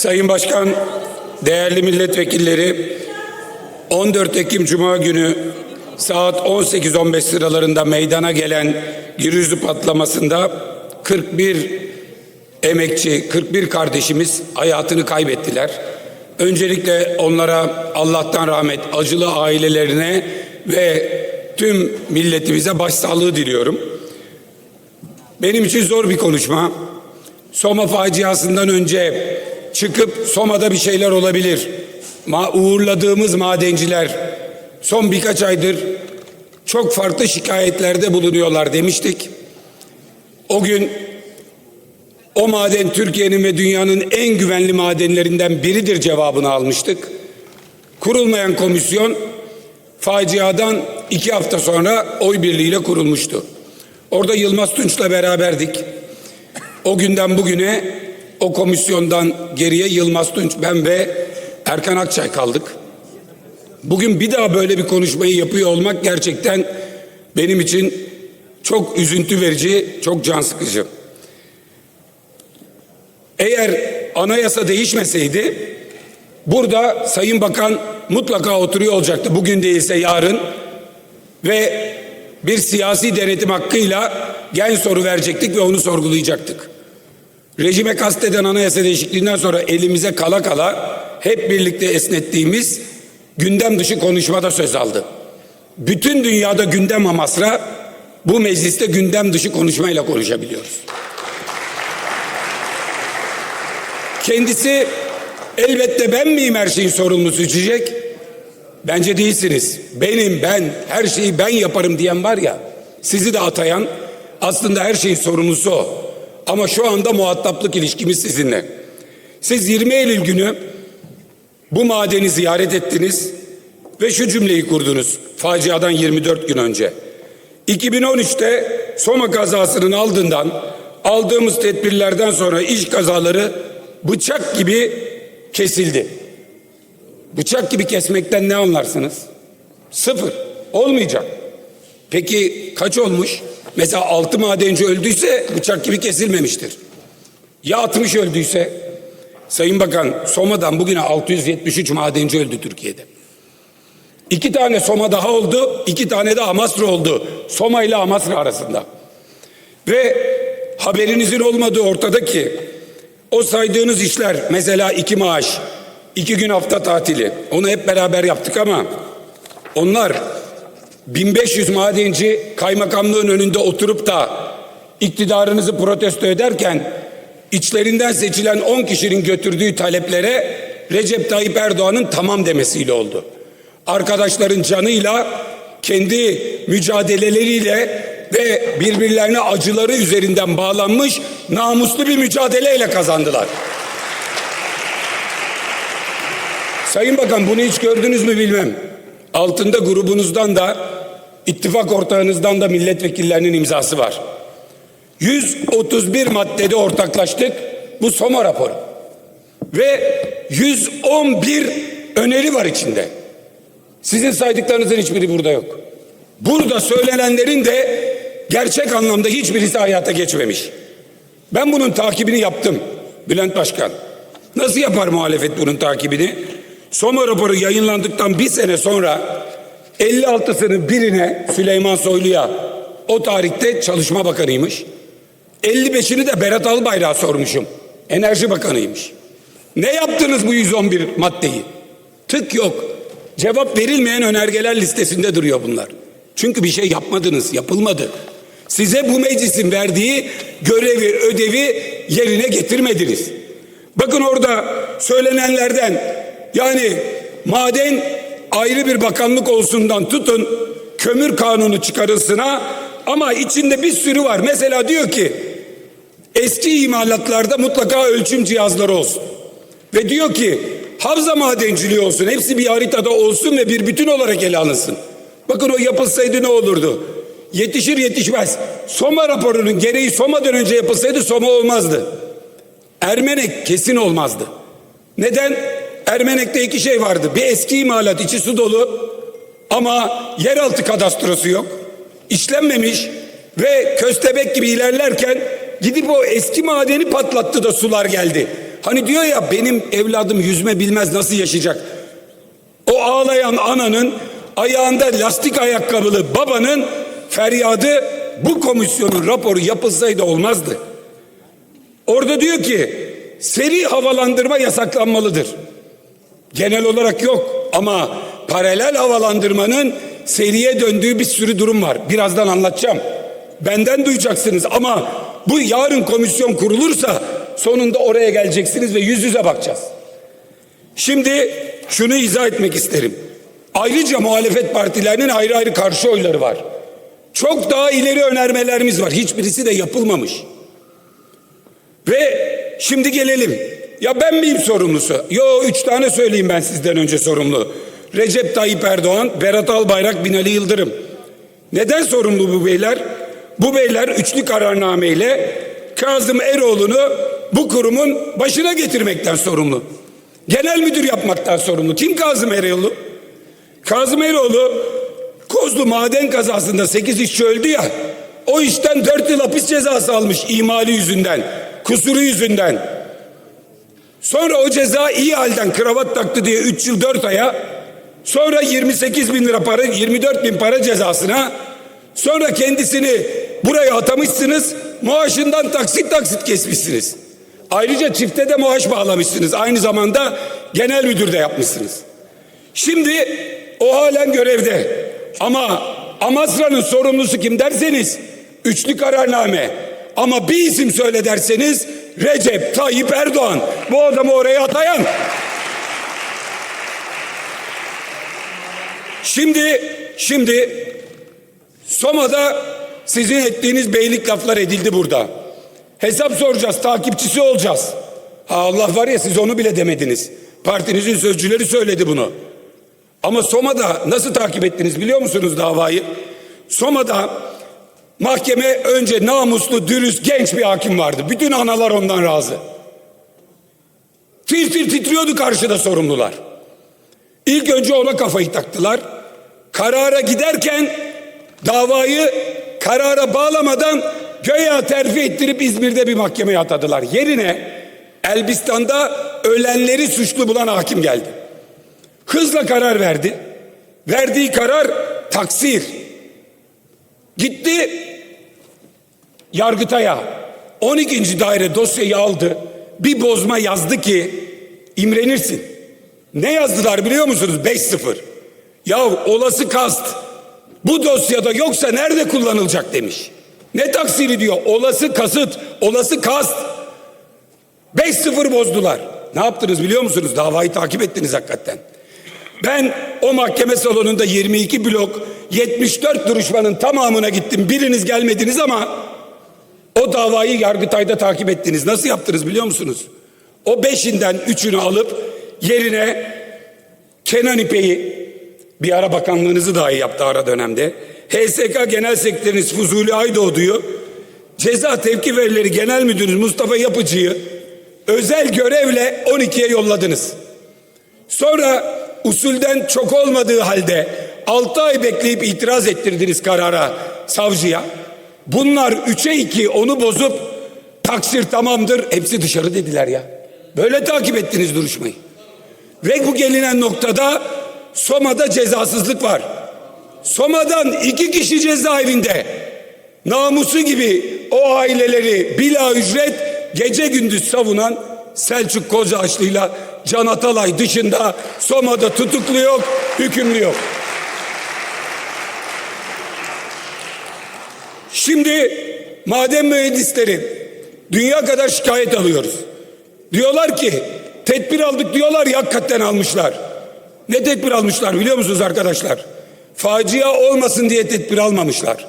Sayın Başkan, değerli milletvekilleri, 14 Ekim Cuma günü saat 18.15 sıralarında meydana gelen Girizli patlamasında 41 emekçi, 41 kardeşimiz hayatını kaybettiler. Öncelikle onlara Allah'tan rahmet, acılı ailelerine ve tüm milletimize başsağlığı diliyorum. Benim için zor bir konuşma. Soma faciasından önce çıkıp Soma'da bir şeyler olabilir. Ma uğurladığımız madenciler son birkaç aydır çok farklı şikayetlerde bulunuyorlar demiştik. O gün o maden Türkiye'nin ve dünyanın en güvenli madenlerinden biridir cevabını almıştık. Kurulmayan komisyon faciadan iki hafta sonra oy birliğiyle kurulmuştu. Orada Yılmaz Tunç'la beraberdik. O günden bugüne o komisyondan geriye Yılmaz Tunç, ben ve Erkan Akçay kaldık. Bugün bir daha böyle bir konuşmayı yapıyor olmak gerçekten benim için çok üzüntü verici, çok can sıkıcı. Eğer anayasa değişmeseydi burada Sayın Bakan mutlaka oturuyor olacaktı. Bugün değilse yarın ve bir siyasi denetim hakkıyla gen soru verecektik ve onu sorgulayacaktık. Rejime kasteden anayasa değişikliğinden sonra elimize kala kala hep birlikte esnettiğimiz gündem dışı konuşmada söz aldı. Bütün dünyada gündem amasra bu mecliste gündem dışı konuşmayla konuşabiliyoruz. Kendisi elbette ben miyim her şeyin sorumlusu diyecek. Bence değilsiniz. Benim, ben, her şeyi ben yaparım diyen var ya, sizi de atayan aslında her şeyin sorumlusu o. Ama şu anda muhataplık ilişkimiz sizinle. Siz 20 Eylül günü bu madeni ziyaret ettiniz ve şu cümleyi kurdunuz faciadan 24 gün önce. 2013'te Soma kazasının ardından aldığımız tedbirlerden sonra iş kazaları bıçak gibi kesildi. Bıçak gibi kesmekten ne anlarsınız? Sıfır. Olmayacak. Peki kaç olmuş? Mesela altı madenci öldüyse bıçak gibi kesilmemiştir. Ya 60 öldüyse? Sayın Bakan Soma'dan bugüne 673 madenci öldü Türkiye'de. İki tane Soma daha oldu, iki tane de Amasra oldu. Soma ile Amasra arasında. Ve haberinizin olmadığı ortada ki o saydığınız işler mesela iki maaş, iki gün hafta tatili onu hep beraber yaptık ama onlar 1500 madenci kaymakamlığın önünde oturup da iktidarınızı protesto ederken içlerinden seçilen 10 kişinin götürdüğü taleplere Recep Tayyip Erdoğan'ın tamam demesiyle oldu. Arkadaşların canıyla kendi mücadeleleriyle ve birbirlerine acıları üzerinden bağlanmış namuslu bir mücadeleyle kazandılar. Sayın Bakan bunu hiç gördünüz mü bilmem. Altında grubunuzdan da ittifak ortağınızdan da milletvekillerinin imzası var. 131 maddede ortaklaştık bu Soma raporu. Ve 111 öneri var içinde. Sizin saydıklarınızın hiçbiri burada yok. Burada söylenenlerin de gerçek anlamda hiçbirisi hayata geçmemiş. Ben bunun takibini yaptım Bülent Başkan. Nasıl yapar muhalefet bunun takibini? Soma raporu yayınlandıktan bir sene sonra 56'sını birine Süleyman Soylu'ya o tarihte Çalışma Bakanıymış. 55'ini de Berat Albayrak'a sormuşum. Enerji Bakanıymış. Ne yaptınız bu 111 maddeyi? Tık yok. Cevap verilmeyen önergeler listesinde duruyor bunlar. Çünkü bir şey yapmadınız, yapılmadı. Size bu meclisin verdiği görevi, ödevi yerine getirmediniz. Bakın orada söylenenlerden yani maden ayrı bir bakanlık olsundan tutun kömür kanunu çıkarılsına ama içinde bir sürü var. Mesela diyor ki eski imalatlarda mutlaka ölçüm cihazları olsun. Ve diyor ki havza madenciliği olsun. Hepsi bir haritada olsun ve bir bütün olarak ele alınsın. Bakın o yapılsaydı ne olurdu? Yetişir yetişmez. Soma raporunun gereği Soma'dan önce yapılsaydı Soma olmazdı. Ermenek kesin olmazdı. Neden? Ermenek'te iki şey vardı. Bir eski imalat içi su dolu ama yeraltı kadastrosu yok. İşlenmemiş ve köstebek gibi ilerlerken gidip o eski madeni patlattı da sular geldi. Hani diyor ya benim evladım yüzme bilmez nasıl yaşayacak? O ağlayan ananın ayağında lastik ayakkabılı babanın feryadı bu komisyonun raporu yapılsaydı olmazdı. Orada diyor ki seri havalandırma yasaklanmalıdır. Genel olarak yok ama paralel havalandırmanın seriye döndüğü bir sürü durum var. Birazdan anlatacağım. Benden duyacaksınız ama bu yarın komisyon kurulursa sonunda oraya geleceksiniz ve yüz yüze bakacağız. Şimdi şunu izah etmek isterim. Ayrıca muhalefet partilerinin ayrı ayrı karşı oyları var. Çok daha ileri önermelerimiz var. Hiçbirisi de yapılmamış. Ve şimdi gelelim. Ya ben miyim sorumlusu? Yo üç tane söyleyeyim ben sizden önce sorumlu. Recep Tayyip Erdoğan, Berat Albayrak, Binali Yıldırım. Neden sorumlu bu beyler? Bu beyler üçlü kararnameyle Kazım Eroğlu'nu bu kurumun başına getirmekten sorumlu. Genel müdür yapmaktan sorumlu. Kim Kazım Eroğlu? Kazım Eroğlu Kozlu maden kazasında 8 işçi öldü ya. O işten 4 yıl hapis cezası almış imali yüzünden, kusuru yüzünden. Sonra o ceza iyi halden kravat taktı diye 3 yıl 4 aya, sonra 28 bin lira para, 24 bin para cezasına, sonra kendisini buraya atamışsınız, maaşından taksit taksit kesmişsiniz. Ayrıca çifte de maaş bağlamışsınız. Aynı zamanda genel müdür de yapmışsınız. Şimdi o halen görevde. Ama Amasra'nın sorumlusu kim derseniz üçlü kararname. Ama bir isim söyle derseniz Recep Tayyip Erdoğan. Bu adamı oraya atayan. Şimdi şimdi Soma'da sizin ettiğiniz beylik laflar edildi burada. Hesap soracağız, takipçisi olacağız. Ha Allah var ya siz onu bile demediniz. Partinizin sözcüleri söyledi bunu. Ama Soma'da nasıl takip ettiniz biliyor musunuz davayı? Soma'da mahkeme önce namuslu, dürüst, genç bir hakim vardı. Bütün analar ondan razı. Tir tir titriyordu karşıda sorumlular. İlk önce ona kafayı taktılar. Karara giderken davayı karara bağlamadan göya terfi ettirip İzmir'de bir mahkemeye atadılar. Yerine Elbistan'da ölenleri suçlu bulan hakim geldi. Hızla karar verdi. Verdiği karar taksir. Gitti Yargıtay'a 12. daire dosyayı aldı. Bir bozma yazdı ki imrenirsin. Ne yazdılar biliyor musunuz? 5-0. Ya olası kast bu dosyada yoksa nerede kullanılacak demiş. Ne taksiri diyor? Olası kasıt, olası kast. 5-0 bozdular. Ne yaptınız biliyor musunuz? Davayı takip ettiniz hakikaten. Ben o mahkeme salonunda 22 blok 74 duruşmanın tamamına gittim. Biriniz gelmediniz ama o davayı Yargıtay'da takip ettiniz. Nasıl yaptınız biliyor musunuz? O beşinden üçünü alıp yerine Kenan İpek'i bir ara bakanlığınızı dahi yaptı ara dönemde. HSK Genel Sekreteriniz Fuzuli Aydoğdu'yu Ceza Tevki Verileri Genel Müdürünüz Mustafa Yapıcı'yı özel görevle 12'ye yolladınız. Sonra usulden çok olmadığı halde 6 ay bekleyip itiraz ettirdiniz karara savcıya. Bunlar 3'e 2 onu bozup taksir tamamdır hepsi dışarı dediler ya. Böyle takip ettiniz duruşmayı. Ve bu gelinen noktada Soma'da cezasızlık var. Soma'dan iki kişi cezaevinde namusu gibi o aileleri bila ücret gece gündüz savunan Selçuk Kocaağaçlı'yla Can Atalay dışında Soma'da tutuklu yok, hükümlü yok. Şimdi maden mühendisleri dünya kadar şikayet alıyoruz. Diyorlar ki tedbir aldık diyorlar ya hakikaten almışlar. Ne tedbir almışlar biliyor musunuz arkadaşlar? Facia olmasın diye tedbir almamışlar.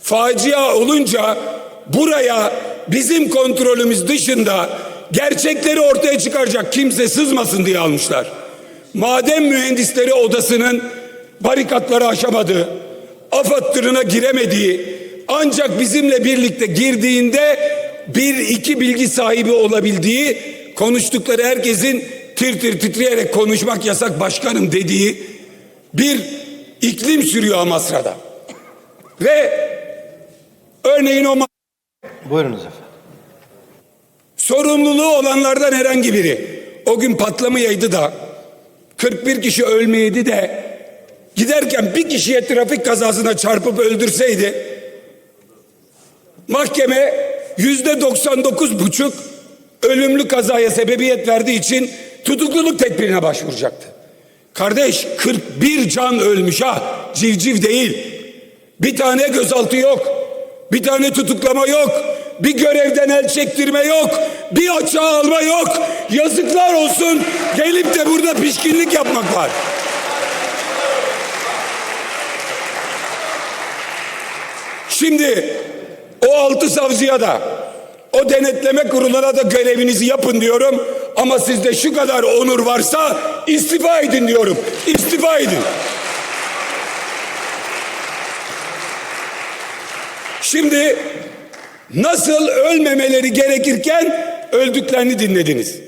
Facia olunca buraya bizim kontrolümüz dışında gerçekleri ortaya çıkaracak kimse sızmasın diye almışlar. Maden mühendisleri odasının barikatları aşamadığı, AFAD tırına giremediği, ancak bizimle birlikte girdiğinde bir iki bilgi sahibi olabildiği, konuştukları herkesin tir tir titreyerek konuşmak yasak başkanım dediği bir iklim sürüyor Amasra'da. Ve örneğin o Buyurunuz efendim. sorumluluğu olanlardan herhangi biri o gün patlamayaydı da 41 kişi ölmeyeydi de giderken bir kişiye trafik kazasına çarpıp öldürseydi mahkeme yüzde 99 buçuk ölümlü kazaya sebebiyet verdiği için tutukluluk tedbirine başvuracaktı. Kardeş 41 can ölmüş ha civciv değil. Bir tane gözaltı yok. Bir tane tutuklama yok. Bir görevden el çektirme yok. Bir açığa alma yok. Yazıklar olsun. Gelip de burada pişkinlik yapmak var. Şimdi o altı savcıya da o denetleme kuruluna da görevinizi yapın diyorum. Ama sizde şu kadar onur varsa istifa edin diyorum. İstifa edin. Şimdi nasıl ölmemeleri gerekirken öldüklerini dinlediniz.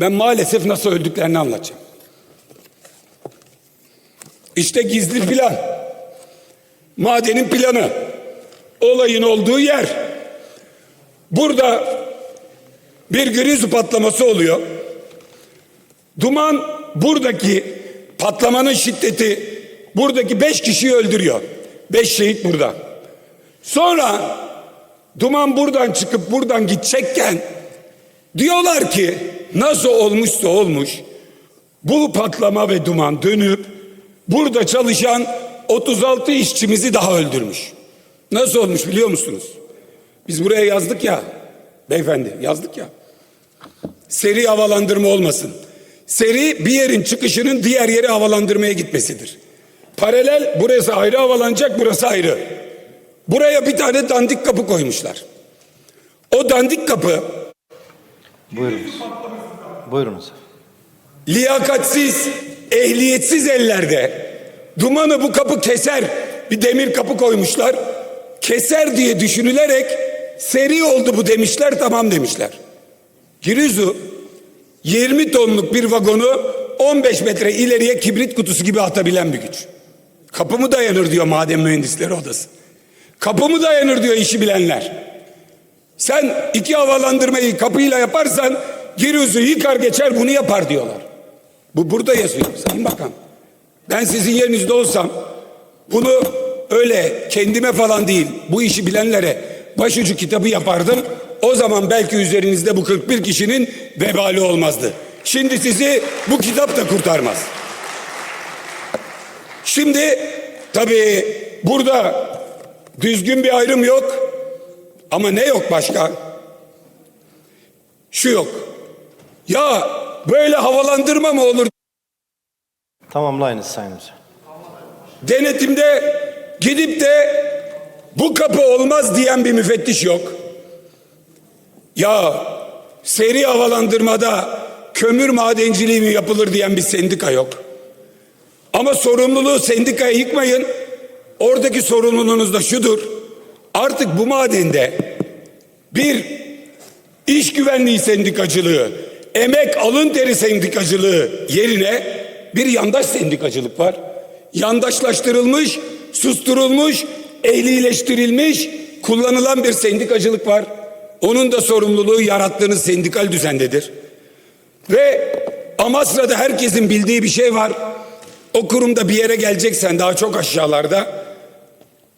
Ben maalesef nasıl öldüklerini anlatacağım. İşte gizli plan. Madenin planı. Olayın olduğu yer. Burada bir grizu patlaması oluyor. Duman buradaki patlamanın şiddeti buradaki beş kişiyi öldürüyor. Beş şehit burada. Sonra duman buradan çıkıp buradan gidecekken diyorlar ki nasıl olmuşsa olmuş bu patlama ve duman dönüp burada çalışan 36 işçimizi daha öldürmüş. Nasıl olmuş biliyor musunuz? Biz buraya yazdık ya beyefendi yazdık ya. Seri havalandırma olmasın. Seri bir yerin çıkışının diğer yere havalandırmaya gitmesidir. Paralel burası ayrı havalanacak burası ayrı. Buraya bir tane dandik kapı koymuşlar. O dandik kapı Buyurunuz. Buyurunuz. liyakatsiz, ehliyetsiz ellerde dumanı bu kapı keser. Bir demir kapı koymuşlar. Keser diye düşünülerek seri oldu bu demişler tamam demişler. Girizu 20 tonluk bir vagonu 15 metre ileriye kibrit kutusu gibi atabilen bir güç. Kapı mı dayanır diyor maden mühendisleri odası. Kapı mı dayanır diyor işi bilenler. Sen iki havalandırmayı kapıyla yaparsan Giriuz'u yıkar geçer bunu yapar diyorlar. Bu burada yazıyor Sayın Bakan. Ben sizin yerinizde olsam bunu öyle kendime falan değil bu işi bilenlere başucu kitabı yapardım. O zaman belki üzerinizde bu 41 kişinin vebali olmazdı. Şimdi sizi bu kitap da kurtarmaz. Şimdi tabii burada düzgün bir ayrım yok. Ama ne yok başka? Şu yok. Ya böyle havalandırma mı olur? Tamamlayınız Sayın Hocam. Denetimde gidip de bu kapı olmaz diyen bir müfettiş yok. Ya seri havalandırmada kömür madenciliği mi yapılır diyen bir sendika yok. Ama sorumluluğu sendikaya yıkmayın. Oradaki sorumluluğunuz da şudur. Artık bu madende bir iş güvenliği sendikacılığı, emek alın teri sendikacılığı yerine bir yandaş sendikacılık var. Yandaşlaştırılmış, susturulmuş, ehlileştirilmiş, kullanılan bir sendikacılık var. Onun da sorumluluğu yarattığınız sendikal düzendedir. Ve Amasra'da herkesin bildiği bir şey var. O kurumda bir yere geleceksen daha çok aşağılarda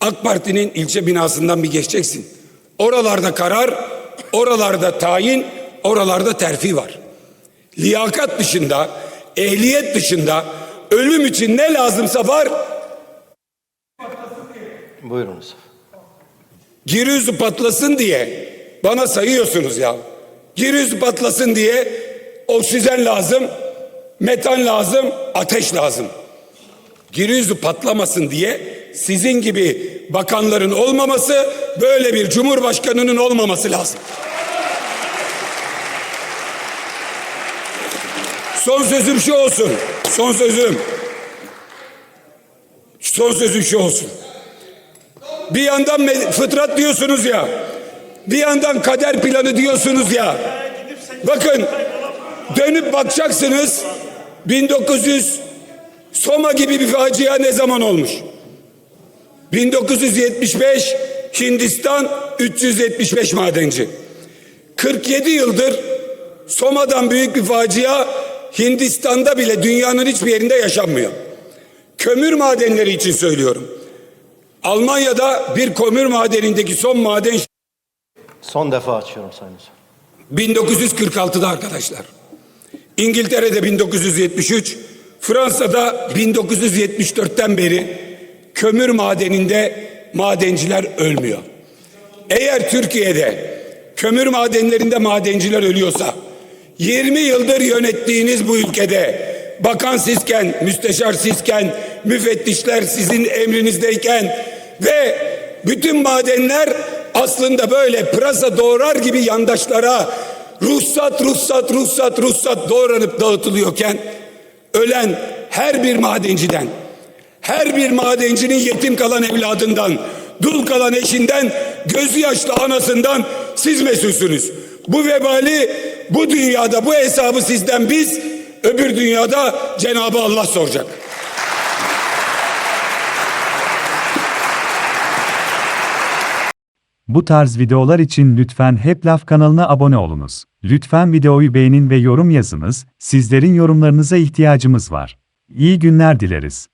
AK Parti'nin ilçe binasından bir geçeceksin. Oralarda karar, oralarda tayin, oralarda terfi var. Liyakat dışında, ehliyet dışında ölüm için ne lazımsa var. Buyurunuz. Giriüzü patlasın diye bana sayıyorsunuz ya. Giriüzü patlasın diye oksijen lazım, metan lazım, ateş lazım. Giriüzü patlamasın diye sizin gibi bakanların olmaması, böyle bir cumhurbaşkanının olmaması lazım. Son sözüm şu olsun. Son sözüm. Son sözüm şu olsun. Bir yandan fıtrat diyorsunuz ya. Bir yandan kader planı diyorsunuz ya. Bakın dönüp bakacaksınız 1900 Soma gibi bir facia ne zaman olmuş? 1975 Hindistan 375 madenci. 47 yıldır Soma'dan büyük bir facia Hindistan'da bile dünyanın hiçbir yerinde yaşanmıyor. Kömür madenleri için söylüyorum. Almanya'da bir kömür madenindeki son maden Son defa açıyorum Sayın Hocam. 1946'da arkadaşlar. İngiltere'de 1973, Fransa'da 1974'ten beri kömür madeninde madenciler ölmüyor. Eğer Türkiye'de kömür madenlerinde madenciler ölüyorsa 20 yıldır yönettiğiniz bu ülkede bakan sizken, müsteşar sizken, müfettişler sizin emrinizdeyken ve bütün madenler aslında böyle pırasa doğrar gibi yandaşlara ruhsat, ruhsat, ruhsat, ruhsat doğranıp dağıtılıyorken ölen her bir madenciden her bir madencinin yetim kalan evladından, dul kalan eşinden, gözü yaşlı anasından siz mesulsünüz. Bu vebali bu dünyada bu hesabı sizden biz, öbür dünyada Cenab-ı Allah soracak. Bu tarz videolar için lütfen Hep Laf kanalına abone olunuz. Lütfen videoyu beğenin ve yorum yazınız, sizlerin yorumlarınıza ihtiyacımız var. İyi günler dileriz.